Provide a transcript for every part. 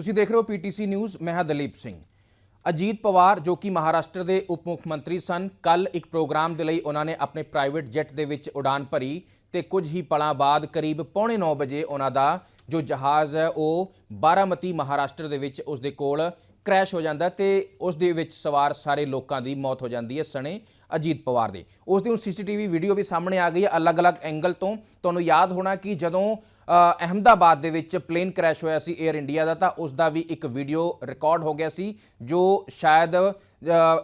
ਤੁਸੀਂ ਦੇਖ ਰਹੇ ਹੋ ਪੀਟੀਸੀ ਨਿਊਜ਼, ਮੈਂ ਹਾਂ ਦਲੀਪ ਸਿੰਘ। ਅਜੀਤ ਪਵਾਰ, ਜੋ ਕਿ ਮਹਾਰਾਸ਼ਟਰ ਦੇ ਉਪ ਮੁੱਖ ਮੰਤਰੀ ਸਨ ਕੱਲ ਇੱਕ ਪ੍ਰੋਗਰਾਮ ਦੇ ਲਈ ਉਹਨਾਂ ਨੇ ਆਪਣੇ ਪ੍ਰਾਈਵੇਟ ਜੈਟ ਦੇ ਵਿੱਚ ਉਡਾਨ ਭਰੀ ਤੇ ਕੁਝ ਹੀ ਪਲਾਂ ਬਾਅਦ ਕਰੀਬ ਪੌਣੇ 9 ਵਜੇ ਉਹਨਾਂ ਦਾ ਜੋ ਜਹਾਜ਼ ਹੈ, ਉਹ ਬਾਰਾਮਤੀ ਮਹਾਰਾਸ਼ਟਰ ਦੇ ਵਿੱਚ ਉਸ ਦੇ ਕੋਲ ਕ੍ਰੈਸ਼ ਹੋ ਜਾਂਦਾ ਹੈ ਤੇ ਉਸ ਦੇ ਵਿੱਚ ਸਵਾਰ ਸਾਰੇ ਲੋਕਾਂ ਦੀ ਮੌਤ ਹੋ ਜਾਂਦੀ ਹੈ ਸਣੇ ਅਜੀਤ ਪਵਾਰ ਦੇ। ਉਸ ਦੀ ਹੁਣ ਸੀਸੀਟੀਵੀ ਵੀਡੀਓ ਵੀ ਸਾਹਮਣੇ ਆ ਗਈ ਹੈ, ਅਲੱਗ-ਅਲੱਗ ਐਂਗਲ ਤੋਂ। ਤੁਹਾਨੂੰ ਯਾਦ ਹੋਣਾ ਕਿ ਜਦੋਂ ਅਹਿਮਦਾਬਾਦ ਦੇ ਵਿੱਚ ਪਲੇਨ ਕ੍ਰੈਸ਼ ਹੋਇਆ ਸੀ 에ਅਰ ਇੰਡੀਆ ਦਾ, ਤਾਂ ਉਸ ਦਾ ਵੀ ਇੱਕ ਵੀਡੀਓ ਰਿਕਾਰਡ ਹੋ ਗਿਆ ਸੀ, ਜੋ ਸ਼ਾਇਦ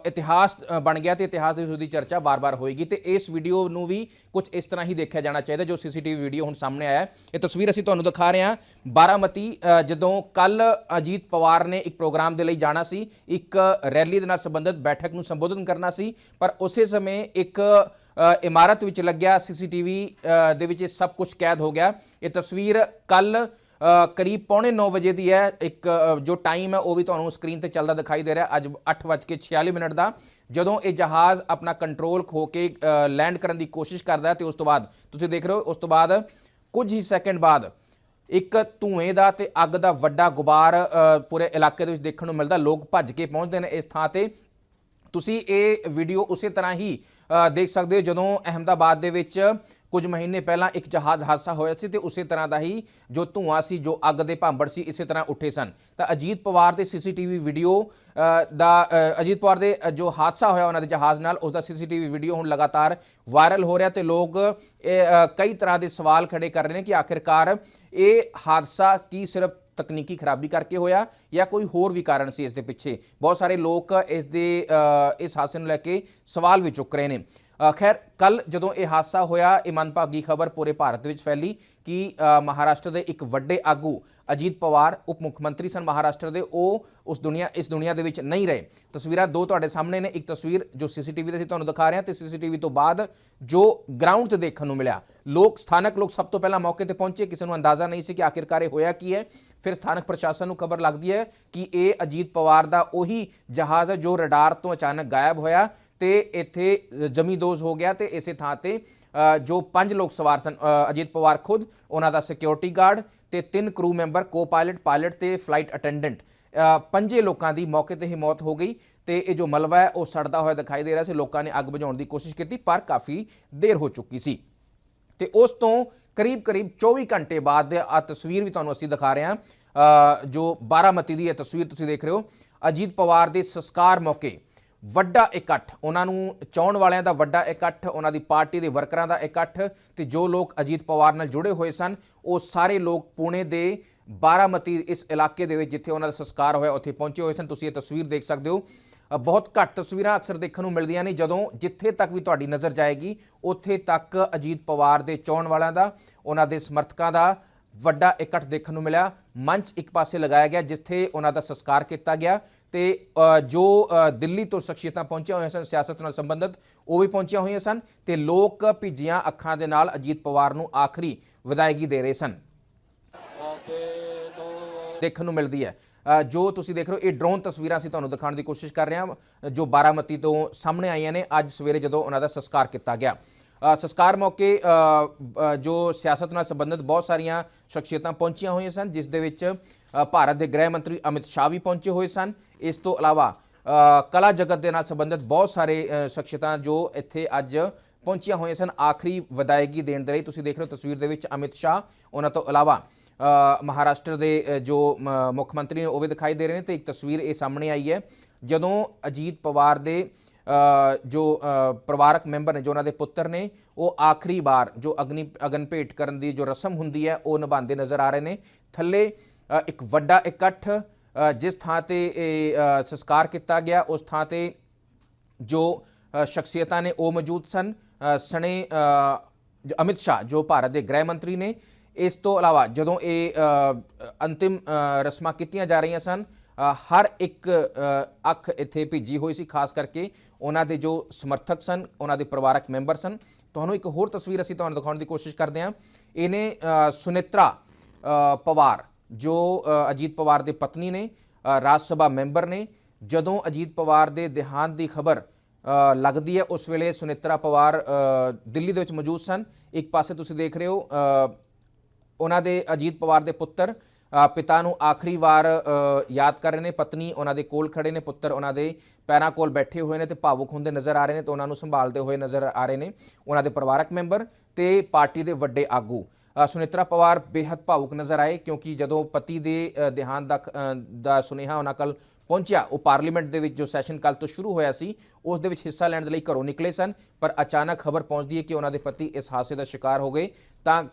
ਇਤਿਹਾਸ ਬਣ ਗਿਆ ਤੇ ਇਤਿਹਾਸ ਦੇ ਵਿੱਚ ਉਹਦੀ ਚਰਚਾ ਵਾਰ ਵਾਰ ਹੋਏਗੀ ਤੇ ਇਸ ਵੀਡੀਓ ਨੂੰ ਵੀ ਕੁਝ ਇਸ ਤਰ੍ਹਾਂ ਹੀ ਦੇਖਿਆ ਜਾਣਾ ਚਾਹੀਦਾ, ਜੋ ਸੀਸੀਟੀਵੀ ਵੀਡੀਓ ਹੁਣ ਸਾਹਮਣੇ ਆਇਆ ਇਹ ਤਸਵੀਰ ਅਸੀਂ ਤੁਹਾਨੂੰ ਦਿਖਾ ਰਹੇ ਹਾਂ। ਬਾਰਾਮਤੀ ਜਦੋਂ ਕੱਲ ਅਜੀਤ ਪਵਾਰ ਨੇ ਇੱਕ ਪ੍ਰੋਗਰਾਮ ਦੇ ਲਈ ਜਾਣਾ ਸੀ, ਇੱਕ ਰੈਲੀ ਦੇ ਨਾਲ ਸੰਬੰਧਿਤ ਬੈਠਕ ਨੂੰ ਸੰਬੋਧਨ ਕਰਨਾ ਸੀ, ਪਰ ਉਸੇ ਸਮੇਂ ਇੱਕ ਇਮਾਰਤ ਵਿੱਚ ਲੱਗਿਆ ਸੀਸੀਟੀਵੀ ਦੇ ਵਿੱਚ ਇਹ ਸਭ ਕੁਝ ਕੈਦ ਹੋ ਗਿਆ। ਇਹ ਤਸਵੀਰ ਕੱਲ ਕਰੀਬ ਪੌਣੇ 9 ਵਜੇ ਦੀ ਹੈ। ਇੱਕ ਜੋ ਟਾਈਮ ਹੈ, ਉਹ ਵੀ ਤੁਹਾਨੂੰ ਸਕਰੀਨ ਤੇ ਚੱਲਦਾ ਦਿਖਾਈ ਦੇ ਰਿਹਾ। ਅੱਜ 8:46 ਮਿੰਟ ਦਾ। ਜਦੋਂ ਇਹ ਜਹਾਜ਼ ਆਪਣਾ ਕੰਟਰੋਲ ਖੋ ਕੇ ਲੈਂਡ ਕਰਨ ਦੀ ਕੋਸ਼ਿਸ਼ ਕਰਦਾ ਹੈ ਤੇ ਉਸ ਤੋਂ ਬਾਅਦ, ਤੁਸੀਂ ਦੇਖ ਰਹੇ ਹੋ, ਉਸ ਤੋਂ ਬਾਅਦ ਕੁਝ ਹੀ ਸੈਕਿੰਡ ਬਾਅਦ ਇੱਕ ਧੂਏ ਦਾ ਤੇ ਅੱਗ ਦਾ ਵੱਡਾ ਗੁਬਾਰ ਪੂਰੇ ਇਲਾਕੇ ਦੇ ਵਿੱਚ ਦੇਖਣ ਨੂੰ ਮਿਲਦਾ। ਲੋਕ ਭੱਜ ਕੇ ਪਹੁੰਚਦੇ ਨੇ ਇਸ ਥਾਂ ਤੇ। ਤੁਸੀਂ ਇਹ ਵੀਡੀਓ ਉਸੇ ਤਰ੍ਹਾਂ ਹੀ ਦੇਖ ਸਕਦੇ ਹੋ ਜਦੋਂ ਅਹਿਮਦਾਬਾਦ ਦੇ ਵਿੱਚ ਕੁਝ ਮਹੀਨੇ ਪਹਿਲਾਂ ਇੱਕ ਜਹਾਜ਼ ਹਾਦਸਾ ਹੋਇਆ ਸੀ ਤੇ ਉਸੇ ਤਰ੍ਹਾਂ ਦਾ ਹੀ ਜੋ ਧੂਆਂ ਸੀ ਜੋ ਅੱਗ ਦੇ ਭਾਂਬੜ ਸੀ ਇਸੇ ਤਰ੍ਹਾਂ ਉੱਠੇ ਸਨ। ਤਾਂ ਅਜੀਤ ਪਵਾਰ ਦੇ ਸੀਸੀਟੀਵੀ ਵੀਡੀਓ ਦਾ ਅਜੀਤ ਪਵਾਰ ਦੇ ਜੋ ਹਾਦਸਾ ਹੋਇਆ ਉਹਨਾਂ ਦੇ ਜਹਾਜ਼ ਨਾਲ ਉਸ ਦਾ ਸੀਸੀਟੀਵੀ ਵੀਡੀਓ ਹੁਣ ਲਗਾਤਾਰ ਵਾਇਰਲ ਹੋ ਰਿਹਾ ਤੇ ਲੋਕ ਇਹ, ਕਈ ਤਰ੍ਹਾਂ ਦੇ ਸਵਾਲ ਖੜੇ ਕਰ ਰਹੇ ਨੇ ਕਿ ਆਖਿਰਕਾਰ ਇਹ ਹਾਦਸਾ ਕੀ ਸਿਰਫ ਤਕਨੀਕੀ ਖਰਾਬੀ ਕਰਕੇ ਹੋਇਆ ਜਾਂ ਕੋਈ ਹੋਰ ਵੀ ਕਾਰਨ ਸੀ ਇਸ ਦੇ ਪਿੱਛੇ? ਬਹੁਤ ਸਾਰੇ ਲੋਕ ਇਸ ਦੇ ਇਸ ਹਾਦਸੇ ਨੂੰ ਲੈ ਕੇ ਸਵਾਲ ਵੀ ਚੁੱਕ ਰਹੇ ਨੇ। ਖੈਰ, ਕੱਲ ਜਦੋਂ ਇਹ ਹਾਦਸਾ ਹੋਇਆ, ਇਹ ਮਨਭਾਗੀ ਖਬਰ ਪੂਰੇ ਭਾਰਤ ਵਿੱਚ ਫੈਲੀ ਕਿ ਮਹਾਰਾਸ਼ਟਰ ਦੇ ਇੱਕ ਵੱਡੇ ਆਗੂ ਅਜੀਤ ਪਵਾਰ, ਉਪ ਮੁੱਖ ਮੰਤਰੀ ਸਨ ਮਹਾਰਾਸ਼ਟਰ ਦੇ, ਉਹ ਉਸ ਦੁਨੀਆ, ਇਸ ਦੁਨੀਆ ਦੇ ਵਿੱਚ ਨਹੀਂ ਰਹੇ। ਤਸਵੀਰਾਂ ਦੋ ਤੁਹਾਡੇ ਸਾਹਮਣੇ ਨੇ, ਇੱਕ ਤਸਵੀਰ ਜੋ ਸੀਸੀਟੀਵੀ ਤੇ ਅਸੀਂ ਤੁਹਾਨੂੰ ਦਿਖਾ ਰਹੇ ਹਾਂ ਤੇ ਸੀਸੀਟੀਵੀ ਤੋਂ ਬਾਅਦ ਜੋ ਗਰਾਊਂਡ ਤੇ ਦੇਖਣ ਨੂੰ ਮਿਲਿਆ। ਲੋਕ, ਸਥਾਨਕ ਲੋਕ ਸਭ ਤੋਂ ਪਹਿਲਾਂ ਮੌਕੇ ਤੇ ਪਹੁੰਚੇ, ਕਿਸੇ ਨੂੰ ਅੰਦਾਜ਼ਾ ਨਹੀਂ ਸੀ ਕਿ ਆਖਿਰਕਾਰ ਇਹ ਹੋਇਆ ਕੀ ਹੈ। ਫਿਰ ਸਥਾਨਕ ਪ੍ਰਸ਼ਾਸਨ ਨੂੰ ਖਬਰ ਲੱਗਦੀ ਹੈ ਕਿ ਇਹ ਅਜੀਤ ਪਵਾਰ ਦਾ ਉਹੀ ਜਹਾਜ਼ ਹੈ ਜੋ ਰਡਾਰ ਤੋਂ ਅਚਾਨਕ ਗਾਇਬ ਹੋਇਆ। ਤੇ ਇੱਥੇ ਜ਼ਮੀਦੋਜ਼ ਹੋ ਗਿਆ ਤੇ ਇਸੇ ਥਾਂ ਤੇ ਜੋ ਪੰਜ ਲੋਕ ਸਵਾਰ ਸਨ ਅਜੀਤ ਪਵਾਰ ਖੁਦ ਉਹਨਾਂ ਦਾ ਸਿਕਿਉਰਿਟੀ ਗਾਰਡ ਤੇ ਤਿੰਨ crew member co pilot pilot ਤੇ ਫਲਾਈਟ ਅਟੈਂਡੈਂਟ ਪੰਜੇ ਲੋਕਾਂ ਦੀ ਮੌਕੇ ਤੇ ਹੀ ਮੌਤ ਹੋ ਗਈ ਤੇ ਇਹ ਜੋ ਮਲਬਾ ਹੈ ਉਹ ਸੜਦਾ ਹੋਇਆ ਦਿਖਾਈ ਦੇ ਰਿਹਾ ਸੀ। ਲੋਕਾਂ ਨੇ ਅੱਗ ਬੁਝਾਉਣ ਦੀ ਕੋਸ਼ਿਸ਼ ਕੀਤੀ ਪਰ ਕਾਫੀ ਦੇਰ ਹੋ ਚੁੱਕੀ ਸੀ। ਤੇ ਉਸ ਤੋਂ ਕਰੀਬ ਕਰੀਬ 24 ਘੰਟੇ ਬਾਅਦ ਆ ਤਸਵੀਰ ਵੀ ਤੁਹਾਨੂੰ ਅਸੀਂ ਦਿਖਾ ਰਹੇ ਹਾਂ। ਅ, ਜੋ ਬਾਰਾਮਤੀ ਦੀ ਇਹ ਤਸਵੀਰ ਤੁਸੀਂ ਦੇਖ ਰਹੇ ਹੋ। ਅਜੀਤ ਪਵਾਰ ਦੇ ਸੰਸਕਾਰ ਮੌਕੇ ਵੱਡਾ ਇਕੱਠ, ਉਹਨਾਂ ਨੂੰ ਚਾਹਣ ਵਾਲਿਆਂ ਦਾ ਵੱਡਾ ਇਕੱਠ, ਉਹਨਾਂ ਦੀ ਪਾਰਟੀ ਦੇ ਵਰਕਰਾਂ ਦਾ ਇਕੱਠ ਤੇ ਜੋ ਲੋਕ ਅਜੀਤ ਪਵਾਰ ਨਾਲ ਜੁੜੇ ਹੋਏ ਸਨ, ਉਹ ਸਾਰੇ ਲੋਕ ਪੁਣੇ ਦੇ ਬਾਰਾਮਤੀ ਇਸ ਇਲਾਕੇ ਦੇ ਵਿੱਚ ਜਿੱਥੇ ਉਹਨਾਂ ਦਾ ਸੰਸਕਾਰ ਹੋਇਆ, ਉੱਥੇ ਪਹੁੰਚੇ ਹੋਏ ਸਨ। ਤੁਸੀਂ ਇਹ ਤਸਵੀਰ ਦੇਖ ਸਕਦੇ ਹੋ। ਬਹੁਤ ਘੱਟ ਤਸਵੀਰਾਂ ਅਕਸਰ ਦੇਖਣ ਨੂੰ ਮਿਲਦੀਆਂ ਨੇ। ਜਦੋਂ ਜਿੱਥੇ ਤੱਕ ਵੀ ਤੁਹਾਡੀ ਨਜ਼ਰ ਜਾਏਗੀ, ਉੱਥੇ ਤੱਕ ਅਜੀਤ ਪਵਾਰ ਦੇ ਚਾਹਣ ਵਾਲਿਆਂ ਦਾ, ਉਹਨਾਂ ਦੇ ਸਮਰਥਕਾਂ ਦਾ ਵੱਡਾ ਇਕੱਠ ਦੇਖਣ ਨੂੰ ਮਿਲਿਆ। ਮੰਚ ਇੱਕ ਪਾਸੇ ਲਗਾਇਆ ਗਿਆ ਜਿੱਥੇ ਉਹਨਾਂ ਦਾ ਸੰਸਕਾਰ ਕੀਤਾ ਗਿਆ ਤੇ ਜੋ ਦਿੱਲੀ ਤੋਂ ਸ਼ਖਸੀਅਤਾਂ ਪਹੁੰਚੀਆਂ ਹੋਈਆਂ ਸਨ, ਸਿਆਸਤ ਨਾਲ ਸੰਬੰਧਿਤ, ਉਹ ਵੀ ਪਹੁੰਚੀਆਂ ਹੋਈਆਂ ਸਨ ਤੇ ਲੋਕ ਭਿੱਜੀਆਂ ਅੱਖਾਂ ਦੇ ਨਾਲ ਅਜੀਤ ਪਵਾਰ ਨੂੰ ਆਖਰੀ ਵਿਦਾਇਗੀ ਦੇ ਰਹੇ ਸਨ। ਦੇਖਣ ਨੂੰ ਮਿਲਦੀ ਹੈ। ਜੋ ਤੁਸੀਂ ਦੇਖ ਰਹੇ ਹੋ, ਇਹ ਡਰੋਨ ਤਸਵੀਰਾਂ ਅਸੀਂ ਤੁਹਾਨੂੰ ਦਿਖਾਉਣ ਦੀ ਕੋਸ਼ਿਸ਼ ਕਰ ਰਹੇ ਹਾਂ, ਜੋ ਬਾਰਾਮਤੀ ਤੋਂ ਸਾਹਮਣੇ ਆਈਆਂ ਨੇ, ਅੱਜ ਸਵੇਰੇ ਜਦੋਂ ਉਹਨਾਂ ਦਾ ਸੰਸਕਾਰ ਕੀਤਾ ਗਿਆ। ਸੰਸਕਾਰ ਮੌਕੇ ਜੋ ਸਿਆਸਤ ਨਾਲ ਸੰਬੰਧਿਤ ਬਹੁਤ ਸਾਰੀਆਂ ਸ਼ਖਸੀਅਤਾਂ ਪਹੁੰਚੀਆਂ ਹੋਈਆਂ ਸਨ, ਜਿਸ ਦੇ ਵਿੱਚ ਭਾਰਤ ਦੇ ਗ੍ਰਹਿ ਮੰਤਰੀ ਅਮਿਤ ਸ਼ਾਹ ਵੀ ਪਹੁੰਚੇ ਹੋਏ ਸਨ। ਇਸ ਤੋਂ ਇਲਾਵਾ ਕਲਾ ਜਗਤ ਦੇ ਨਾਲ ਸੰਬੰਧਿਤ ਬਹੁਤ ਸਾਰੇ ਸ਼ਖਸੀਅਤਾਂ ਜੋ ਇੱਥੇ ਅੱਜ ਪਹੁੰਚੀਆਂ ਹੋਈਆਂ ਸਨ। ਆਖਰੀ ਵਿਦਾਇਗੀ ਦੇਣ ਦੇ ਲਈ ਤੁਸੀਂ ਦੇਖ ਰਹੇ ਹੋ ਤਸਵੀਰ ਦੇ ਵਿੱਚ ਅਮਿਤ ਸ਼ਾਹ, ਉਹਨਾਂ ਤੋਂ ਇਲਾਵਾ ਮਹਾਰਾਸ਼ਟਰ ਦੇ ਜੋ ਮੁੱਖ ਮੰਤਰੀ ਨੇ ਉਹ ਵੀ ਦਿਖਾਈ ਦੇ ਰਹੇ ਨੇ ਤੇ ਇੱਕ ਤਸਵੀਰ ਇਹ ਸਾਹਮਣੇ ਆਈ ਹੈ। ਜਦੋਂ ਅਜੀਤ ਪਵਾਰ ਦੇ ਜੋ ਪਰਿਵਾਰਕ ਮੈਂਬਰ ਨੇ, ਜੋ ਉਹਨਾਂ ਦੇ ਪੁੱਤਰ ਨੇ, ਉਹ ਆਖਰੀ ਵਾਰ ਜੋ ਅਗਨੀ, ਅਗਨ ਭੇਟ ਕਰਨ ਦੀ ਜੋ ਰਸਮ ਹੁੰਦੀ ਹੈ, ਉਹ ਨਿਭਾਉਂਦੇ ਨਜ਼ਰ ਆ ਰਹੇ ਨੇ। ਥੱਲੇ ਇੱਕ ਵੱਡਾ ਇਕੱਠ ਜਿਸ ਥਾਂ ਤੇ ਇਹ ਸੰਸਕਾਰ ਕੀਤਾ ਗਿਆ, ਉਸ ਥਾਂ ਤੇ ਜੋ ਸ਼ਖਸੀਅਤਾਂ ਨੇ, ਉਹ ਮੌਜੂਦ ਸਨ। ਸਣੇ ਅਮਿਤ ਸ਼ਾਹ, ਜੋ ਭਾਰਤ ਦੇ ਗ੍ਰਹਿ ਮੰਤਰੀ ਨੇ, ਇਸ ਤੋਂ ਇਲਾਵਾ ਜਦੋਂ ਇਹ ਅੰਤਿਮ ਰਸਮਾਂ ਕੀਤੀਆਂ ਜਾ ਰਹੀਆਂ ਸਨ ਹਰ ਇੱਕ ਅੱਖ ਇੱਥੇ ਭਿੱਜੀ ਹੋਈ ਸੀ ਖਾਸ ਕਰਕੇ ਉਹਨਾਂ ਦੇ ਜੋ ਸਮਰਥਕ ਸਨ ਉਹਨਾਂ ਦੇ ਪਰਿਵਾਰਕ ਮੈਂਬਰ ਸਨ। ਤੁਹਾਨੂੰ ਇੱਕ ਹੋਰ ਤਸਵੀਰ ਅਸੀਂ ਤੁਹਾਨੂੰ ਦਿਖਾਉਣ ਦੀ ਕੋਸ਼ਿਸ਼ ਕਰਦੇ ਹਾਂ। ਇਹਨੇ ਅ, ਪਵਾਰ ਜੋ ਅਜੀਤ ਪਵਾਰ ਦੇ ਪਤਨੀ ਨੇ ਰਾਜ ਸਭਾ ਮੈਂਬਰ ਨੇ ਜਦੋਂ ਅਜੀਤ ਪਵਾਰ ਦੇ ਦੇਹਾਂਤ ਦੀ ਖਬਰ ਲੱਗਦੀ ਹੈ ਉਸ ਵੇਲੇ ਸੁਨਿਤਰਾ ਪਵਾਰ ਦਿੱਲੀ ਦੇ ਵਿੱਚ ਮੌਜੂਦ ਸਨ। ਇੱਕ ਪਾਸੇ ਤੁਸੀਂ ਦੇਖ ਰਹੇ ਹੋ ਉਹਨਾਂ ਦੇ ਅਜੀਤ ਪਵਾਰ ਦੇ ਪੁੱਤਰ ਪਿਤਾ ਨੂੰ ਆਖਰੀ ਵਾਰ ਯਾਦ ਕਰ ਰਹੇ ਨੇ। ਪਤਨੀ ਉਹਨਾਂ ਦੇ ਕੋਲ ਖੜੇ ਨੇ, ਪੁੱਤਰ ਉਹਨਾਂ ਦੇ ਪੈਰਾਂ ਕੋਲ ਬੈਠੇ ਹੋਏ ਨੇ ਤੇ ਭਾਵੁਕ ਹੁੰਦੇ ਨਜ਼ਰ ਆ ਰਹੇ ਨੇ ਤੇ ਉਹਨਾਂ ਨੂੰ ਸੰਭਾਲਦੇ ਹੋਏ ਨਜ਼ਰ ਆ ਰਹੇ ਨੇ। ਉਹਨਾਂ ਦੇ ਪਰਿਵਾਰਕ ਮੈਂਬਰ ਤੇ ਪਾਰਟੀ ਦੇ ਵੱਡੇ ਆਗੂ। ਸੁਨਿਤਰਾ ਪਵਾਰ ਬੇहद ਭਾਵੁਕ ਨਜ਼ਰ ਆਏ ਕਿਉਂਕਿ ਜਦੋਂ ਪਤੀ ਦੇ ਦੇਹਾਂਤ ਦਾ ਖ- ਦਾ ਸੁਨੇਹਾ ਉਹਨਾਂ ਕੋਲ ਪਹੁੰਚਿਆ, ਉਹ ਪਾਰਲੀਮੈਂਟ ਦੇ ਵਿੱਚ ਜੋ ਸੈਸ਼ਨ ਕੱਲ ਤੋਂ ਸ਼ੁਰੂ ਹੋਇਆ ਸੀ, ਉਸ ਦੇ ਵਿੱਚ ਹਿੱਸਾ ਲੈਣ ਦੇ ਲਈ ਘਰੋਂ ਨਿਕਲੇ ਸਨ, ਪਰ ਅਚਾਨਕ ਖਬਰ ਪਹੁੰਚਦੀ ਹੈ ਕਿ ਉਹਨਾਂ ਦੇ ਪਤੀ ਇਸ ਹਾਦਸੇ ਦਾ ਸ਼ਿਕਾਰ ਹੋ ਗਏ। ਤਾਂ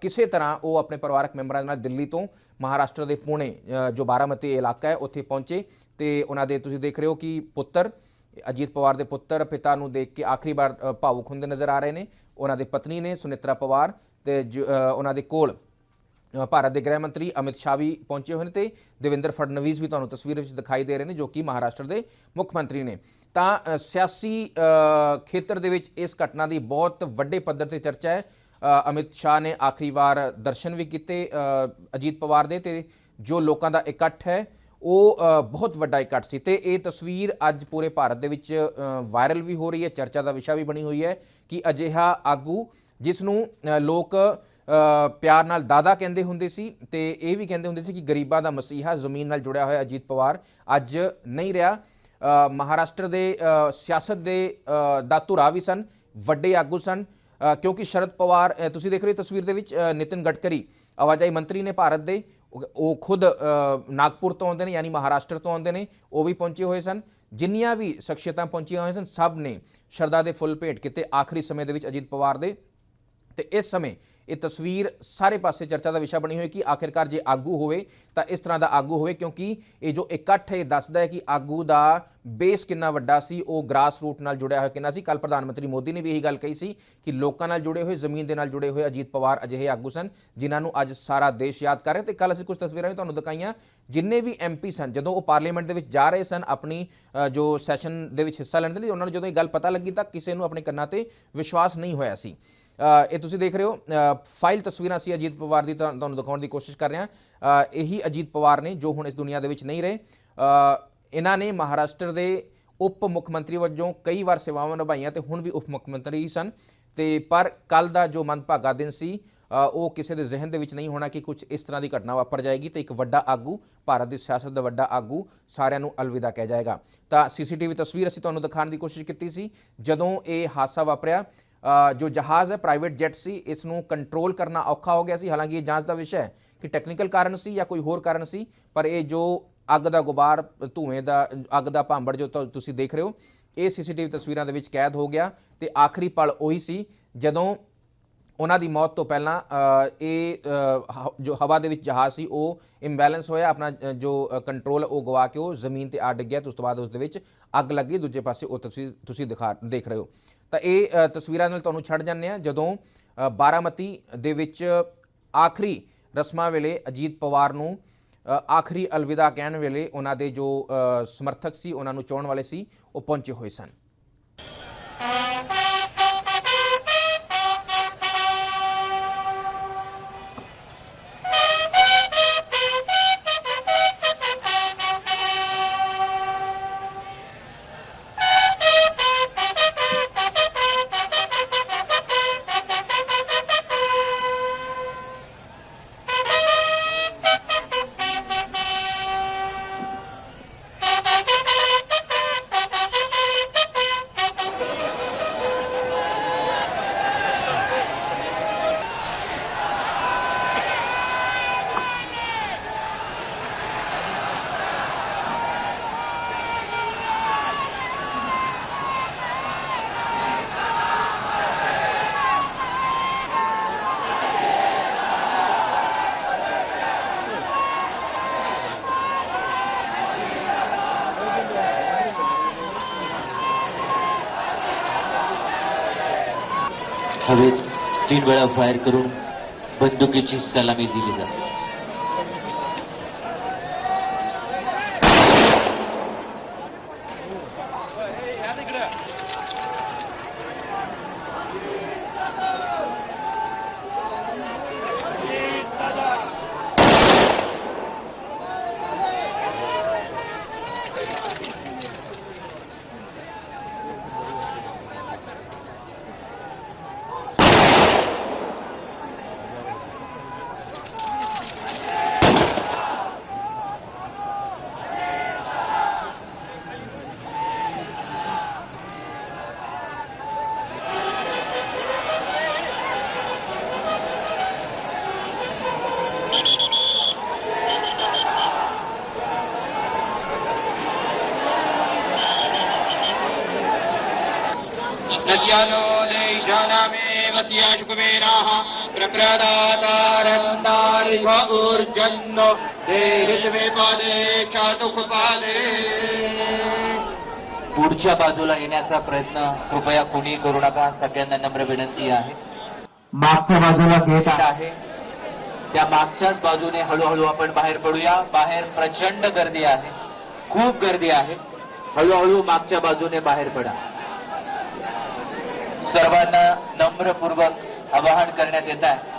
ਕਿਸੇ ਤਰ੍ਹਾਂ ਉਹ ਆਪਣੇ ਪਰਿਵਾਰਕ ਮੈਂਬਰਾਂ ਦੇ ਨਾਲ ਦਿੱਲੀ ਤੋਂ ਮਹਾਰਾਸ਼ਟਰ ਦੇ ਪੁਣੇ ਜੋ ਬਾਰਾਮਤੀ ਇਲਾਕਾ ਹੈ, ਉੱਥੇ ਪਹੁੰਚੇ। ਤੇ ਉਹਨਾਂ ਦੇ ਤੁਸੀਂ ਦੇਖ ਰਹੇ ਹੋ ਕਿ ਪੁੱਤਰ, ਅਜੀਤ ਪਵਾਰ ਦੇ ਪੁੱਤਰ, ਪਿਤਾ ਨੂੰ ਦੇਖ ਕੇ ਆਖਰੀ ਵਾਰ ਭਾਵੁਕ ਹੁੰਦੇ ਨਜ਼ਰ ਆ ਰਹੇ ਨੇ। ਉਹਨਾਂ ਦੇ ਪਤਨੀ ਨੇ ਸੁਨਿਤਰਾ ਪਵਾਰ ਤੇ ਜੋ, ਉਹਨਾਂ ਦੇ ਕੋਲ ਭਾਰਤ ਦੇ ਗ੍ਰਹਿ ਮੰਤਰੀ ਅਮਿਤ ਸ਼ਾਹ ਵੀ ਪਹੁੰਚੇ ਹੋਏ ਨੇ ਤੇ ਦੇਵੇਂਦਰ ਫੜਨਵੀਸ ਵੀ ਤੁਹਾਨੂੰ ਤਸਵੀਰ ਵਿੱਚ ਦਿਖਾਈ ਦੇ ਰਹੇ ਨੇ ਜੋ ਕਿ ਮਹਾਰਾਸ਼ਟਰ ਦੇ ਮੁੱਖ ਮੰਤਰੀ ਨੇ। ਤਾਂ ਸਿਆਸੀ ਖੇਤਰ ਦੇ ਵਿੱਚ ਇਸ ਘਟਨਾ ਦੀ ਬਹੁਤ ਵੱਡੇ ਪੱਧਰ ਤੇ ਚਰਚਾ ਹੈ। ਅਮਿਤ ਸ਼ਾਹ ਨੇ ਆਖਰੀ ਵਾਰ ਦਰਸ਼ਨ ਵੀ ਕੀਤੇ ਅਜੀਤ ਪਵਾਰ ਦੇ ਤੇ ਜੋ ਲੋਕਾਂ ਦਾ ਇਕੱਠ ਹੈ ਉਹ ਬਹੁਤ ਵੱਡਾ ਇਕੱਠ ਸੀ। ਤੇ ਇਹ ਤਸਵੀਰ ਅੱਜ ਪੂਰੇ ਭਾਰਤ ਦੇ ਵਿੱਚ ਵਾਇਰਲ ਵੀ ਹੋ ਰਹੀ ਹੈ ਚਰਚਾ ਦਾ ਵਿਸ਼ਾ ਵੀ ਬਣੀ ਹੋਈ ਹੈ ਕਿ ਅਜਿਹਾ ਆਗੂ ਜਿਸ ਨੂੰ ਲੋਕ ਪਿਆਰ ਨਾਲ ਦਾਦਾ ਕਹਿੰਦੇ ਹੁੰਦੇ ਸੀ ਤੇ ਇਹ ਵੀ ਕਹਿੰਦੇ ਹੁੰਦੇ ਸੀ ਕਿ ਗਰੀਬਾਂ ਦਾ ਮਸੀਹਾ ਜ਼ਮੀਨ ਨਾਲ ਜੁੜਿਆ ਹੋਇਆ ਅਜੀਤ ਪਵਾਰ ਅੱਜ ਨਹੀਂ ਰਿਹਾ। ਮਹਾਰਾਸ਼ਟਰ ਦੇ ਸਿਆਸਤ ਦੇ ਦਾ ਧੁਰਾ ਵੀ ਸਨ ਵੱਡੇ ਆਗੂ ਸਨ ਕਿਉਂਕਿ ਸ਼ਰਦ ਪਵਾਰ ਤੁਸੀਂ ਦੇਖ ਰਹੇ ਹੋ ਤਸਵੀਰ ਦੇ ਵਿੱਚ ਅ, ਨਿਤਿਨ ਗਡਕਰੀ ਆਵਾਜਾਈ ਮੰਤਰੀ ਨੇ ਭਾਰਤ ਦੇ ਉਹ- ਖੁਦ ਨਾਗਪੁਰ ਤੋਂ ਆਉਂਦੇ ਨੇ ਯਾਨੀ ਮਹਾਰਾਸ਼ਟਰ ਤੋਂ ਆਉਂਦੇ ਨੇ ਉਹ ਵੀ ਪਹੁੰਚੇ ਹੋਏ ਸਨ। ਜਿੰਨੀਆਂ ਵੀ ਸ਼ਖਸੀਅਤਾਂ ਪਹੁੰਚੀਆਂ ਹੋਈਆਂ ਸਨ ਸਭ ਨੇ ਸ਼ਰਧਾ ਦੇ ਫੁੱਲ ਭੇਟ ਕੀਤੇ ਆਖਰੀ ਸਮੇਂ ਦੇ ਵਿੱਚ ਅਜੀਤ ਪਵਾਰ ਦੇ। ਤੇ ਇਸ ਸਮੇਂ ਇਹ ਤਸਵੀਰ ਸਾਰੇ ਪਾਸੇ ਚਰਚਾ ਦਾ ਵਿਸ਼ਾ ਬਣੀ ਹੋਈ ਕਿ ਆਖਿਰਕਾਰ ਜੇ ਆਗੂ ਹੋਵੇ ਤਾਂ ਇਸ ਤਰ੍ਹਾਂ ਦਾ ਆਗੂ ਹੋਵੇ, ਕਿਉਂਕਿ ਇਹ ਜੋ ਇਕੱਠ ਇਹ ਦੱਸਦਾ ਹੈ ਕਿ ਆਗੂ ਦਾ ਬੇਸ ਕਿੰਨਾ ਵੱਡਾ ਸੀ, ਉਹ ਗ੍ਰਾਸ ਰੂਟ ਨਾਲ ਜੁੜਿਆ ਹੋਇਆ ਕਿੰਨਾ ਸੀ। ਕੱਲ ਪ੍ਰਧਾਨ ਮੰਤਰੀ ਮੋਦੀ ਨੇ ਵੀ ਇਹੀ ਗੱਲ ਕਹੀ ਸੀ ਕਿ ਲੋਕਾਂ ਨਾਲ ਜੁੜੇ ਹੋਏ, ਜ਼ਮੀਨ ਦੇ ਨਾਲ ਜੁੜੇ ਹੋਏ ਅਜੀਤ ਪਵਾਰ ਅਜਿਹੇ ਆਗੂ ਸਨ, ਜਿਨ੍ਹਾਂ ਨੂੰ ਅੱਜ ਸਾਰਾ ਦੇਸ਼ ਯਾਦ ਕਰ ਰਿਹਾ ਤੇ ਕੱਲ ਅਸੀਂ ਕੁਝ ਤਸਵੀਰਾਂ ਵੀ ਤੁਹਾਨੂੰ ਦਿਖਾਈਆਂ। ਜਿੰਨੇ ਵੀ ਐਮਪੀ ਸਨ, ਜਦੋਂ ਉਹ ਪਾਰਲੀਮੈਂਟ ਦੇ ਵਿੱਚ ਜਾ ਰਹੇ ਸਨ, ਆਪਣੀ ਜੋ ਸੈਸ਼ਨ ਦੇ ਵਿੱਚ ਹਿੱਸਾ ਲੈਣ ਦੇ ਲਈ, ਉਹਨਾਂ ਨੂੰ ਜਦੋਂ ਇਹ ਗੱਲ ਪਤਾ ਲੱਗੀ ਤਾਂ ਕਿਸੇ ਨੂੰ ਆਪਣੇ ਕੰਨਾਂ ਤੇ ਵਿਸ਼ਵਾਸ ਨਹੀਂ ਹੋਇਆ ਸੀ। ਇਹ ਤੁਸੀਂ ਦੇਖ ਰਹੇ ਹੋ ਫਾਈਲ ਤਸਵੀਰਾਂ ਸੀ ਅਜੀਤ ਪਵਾਰ ਦੀ ਤੁਹਾਨੂੰ ਦਿਖਾਉਣ ਦੀ ਕੋਸ਼ਿਸ਼ ਕਰ ਰਹੇ ਹਾਂ। ਇਹੀ ਅਜੀਤ ਪਵਾਰ ਨੇ ਜੋ ਹੁਣ ਇਸ ਦੁਨੀਆ ਦੇ ਵਿੱਚ ਨਹੀਂ ਰਹੇ। ਇਹਨਾਂ ਨੇ ਮਹਾਰਾਸ਼ਟਰ ਦੇ ਉਪ ਮੁੱਖ ਮੰਤਰੀ ਵਜੋਂ ਕਈ ਵਾਰ ਸੇਵਾਵਾਂ ਨਿਭਾਈਆਂ ਤੇ ਹੁਣ ਵੀ ਉਪ ਮੁੱਖ ਮੰਤਰੀ ਹੀ ਸਨ। ਤੇ ਪਰ ਕੱਲ ਦਾ ਜੋ ਮੰਦਭਾਗਾ ਦਿਨ ਸੀ ਉਹ ਕਿਸੇ ਦੇ ਜ਼ਿਹਨ ਦੇ ਵਿੱਚ ਨਹੀਂ ਹੋਣਾ ਕਿ ਕੁਝ ਇਸ ਤਰ੍ਹਾਂ ਦੀ ਘਟਨਾ ਵਾਪਰ ਜਾਏਗੀ ਤੇ ਇੱਕ ਵੱਡਾ ਆਗੂ, ਭਾਰਤ ਦੀ ਸਿਆਸਤ ਦਾ ਵੱਡਾ ਆਗੂ ਸਾਰਿਆਂ ਨੂੰ ਅਲਵਿਦਾ ਕਹਿ ਜਾਏਗਾ। ਤਾਂ ਸੀਸੀਟੀਵੀ ਤਸਵੀਰ ਅਸੀਂ ਤੁਹਾਨੂੰ ਦਿਖਾਉਣ ਦੀ ਕੋਸ਼ਿਸ਼ ਕੀਤੀ ਸੀ। ਜਦੋਂ ਇਹ ਹਾਦਸਾ ਵਾਪਰਿਆ ਜੋ ਜਹਾਜ਼ ਹੈ ਪ੍ਰਾਈਵੇਟ ਜੈਟ ਸੀ ਇਸ ਨੂੰ ਕੰਟਰੋਲ ਕਰਨਾ ਔਖਾ ਹੋ ਗਿਆ ਸੀ। ਹਾਲਾਂਕਿ ਇਹ ਜਾਂਚ ਦਾ ਵਿਸ਼ਾ ਹੈ ਕਿ ਟੈਕਨੀਕਲ ਕਾਰਨ ਸੀ ਜਾਂ ਕੋਈ ਹੋਰ ਕਾਰਨ ਸੀ, ਪਰ ਇਹ ਜੋ ਅੱਗ ਦਾ ਗੁਬਾਰ, ਧੂਏ ਦਾ, ਅੱਗ ਦਾ ਭਾਂਬੜ ਜੋ ਤੁਸੀਂ ਦੇਖ ਰਹੇ ਹੋ, ਇਹ ਸੀਸੀਟੀਵੀ ਤਸਵੀਰਾਂ ਦੇ ਵਿੱਚ ਕੈਦ ਹੋ ਗਿਆ ਤੇ ਆਖਰੀ ਪਲ ਉਹੀ ਸੀ, ਜਦੋਂ ਉਹਨਾਂ ਦੀ ਮੌਤ ਤੋਂ ਪਹਿਲਾਂ ਇਹ ਹ- ਜੋ ਹਵਾ ਦੇ ਵਿੱਚ ਜਹਾਜ਼ ਸੀ, ਉਹ ਇੰਬੈਲੈਂਸ ਹੋਇਆ, ਆਪਣਾ ਜੋ ਕੰਟਰੋਲ ਉਹ ਗਵਾ ਕੇ ਉਹ ਜ਼ਮੀਨ ਤੇ ਆ ਡਿੱਗਿਆ ਤੇ ਉਸ ਤੋਂ ਬਾਅਦ ਉਸ ਦੇ ਵਿੱਚ ਅੱਗ ਲੱਗੀ, ਦੂਜੇ ਪਾਸੇ ਉਹ ਤੁਸੀਂ ਤੁਸੀਂ ਦਿਖਾ, ਦੇਖ ਰਹੇ ਹੋ। ਤਾਂ ਇਹ ਤਸਵੀਰਾਂ ਨਾਲ ਤੁਹਾਨੂੰ ਛੱਡ ਜਾਂਦੇ ਆ ਜਦੋਂ ਬਾਰਾਮਤੀ ਦੇ ਵਿੱਚ ਆਖਰੀ ਰਸਮਾਂ ਵੇਲੇ ਅਜੀਤ ਪਵਾਰ ਨੂੰ ਆਖਰੀ ਅਲਵਿਦਾ ਕਹਿਣ ਵੇਲੇ ਉਹਨਾਂ ਦੇ ਜੋ ਸਮਰਥਕ ਸੀ, ਉਹਨਾਂ ਨੂੰ ਚੋਣ ਵਾਲੇ ਸੀ, ਉਹ ਪਹੁੰਚੇ ਹੋਏ ਸਨ। हवेत तीन वेळा फायर करून बंदुकीची सलामी दिली जाते Yeah. ऊर्जन्नो देहित्वे पादे चातुकुपादे पुढच्या बाजूला येण्याचा प्रयत्न कृपया कोणी करू नका सगळ्यांना नम्र विनंती आहे. मागच्या बाजूला गेट आहे. आहे. त्या मागच्याच बाजूने हळूहळू आपण बाहेर पडूया. बाहेर प्रचंड गर्दी आहे. खूप गर्दी आहे. हळूहळू मागच्या बाजूने बाहेर पडा. सर्वांना नम्रपूर्वक आवाहन करण्यात येत आहे.